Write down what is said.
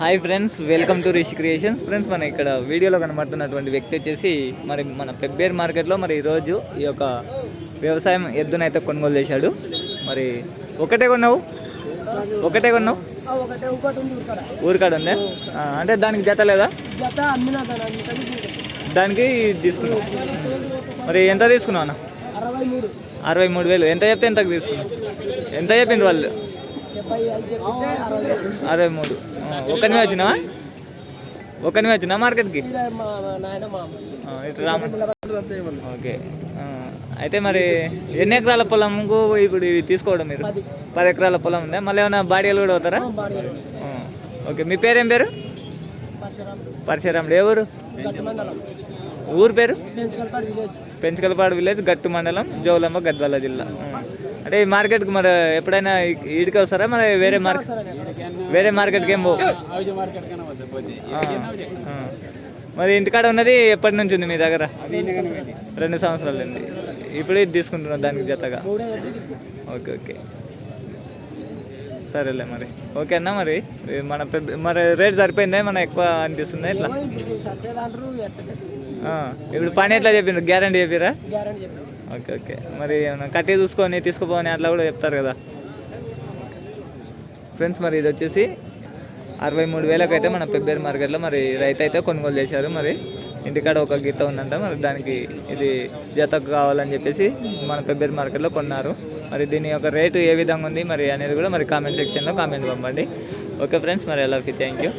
Hi friends welcome to Rishi creations. Friends మన ఇక్కడ వీడియోలో కనబడుతున్నటువంటి వ్యక్తి వచ్చేసి మరి మన పెబ్బేర్ మార్కెట్లో మరి ఈరోజు ఈ యొక్క వ్యవసాయం ఎద్దునైతే కొనుగోలు చేశాడు. మరి ఒకటే కొన్నావు? ఒకటే కొన్నావు? ఊరికాడ. ఉందే? అంటే దానికి జత లేదా? దానికి తీసుకున్నావు. మరి ఎంత తీసుకున్నావు అన్న? అరవై మూడు. వేలు. ఎంత చెప్తే ఎంతకు తీసుకున్నావు? ఎంత చెప్పింది వాళ్ళు? అరవై మూడు. ఒక్కనివే వచ్చినావా? ఒక్కనివే వచ్చినా మార్కెట్కి? ఓకే. అయితే మరి ఎన్ని ఎకరాల పొలంకు ఇప్పుడు ఇవి తీసుకోవడం మీరు? పది. ఎకరాల పొలం ఉందా? మళ్ళీ ఏమైనా బాడీలు కూడా అవుతారా? ఓకే. మీ పేరేం పేరు? పరశురాముడు. ఏ ఊరు పేరు? పెంచుకల్పాడు విలేజ్. గట్టు మండలం జోలమ్మ గద్వాల జిల్లా. అంటే ఈ మార్కెట్కి మరి ఎప్పుడైనా ఈడికి వస్తారా? మరి వేరే మార్కెట్ వేరే మార్కెట్కి ఏం. మరి ఇంటికాడ ఉన్నది ఎప్పటి నుంచి ఉంది మీ దగ్గర? రెండు సంవత్సరాలు ఉంది ఇప్పుడు ఇది తీసుకుంటున్నాం దానికి జతగా. Okay okay. సరేలే మరి. ఓకే అన్న మరి మన పెద్ద- మరి రేట్ సరిపోయిందా? మన ఎక్కువ అనిపిస్తుంది? ఎట్లా? ఇప్పుడు పని ఎట్లా చెప్పిండ్రు గ్యారంటీ చెప్పిరా? Okay okay. మరి కట్టి చూసుకొని తీసుకుపోని అట్లా కూడా చెప్తారు కదా. ఫ్రెండ్స్ మరి ఇది వచ్చేసి అరవై మూడు వేలకు అయితే మన పెబ్బేరు మార్కెట్లో మరి రైతు అయితే కొనుగోలు చేశారు మరి. ఇంటికాడ ఒక గీత ఉందంట మరి దానికి ఇది జతకు కావాలని చెప్పేసి మన పెబ్బేరు మార్కెట్లో కొన్నారు. మరి దీని యొక్క రేటు ఏ విధంగా ఉంది మరి అనేది కూడా మరి కామెంట్ సెక్షన్లో కామెంట్ పంపండి. ఓకే ఫ్రెండ్స్ మరి ఎలాకి థ్యాంక్ యూ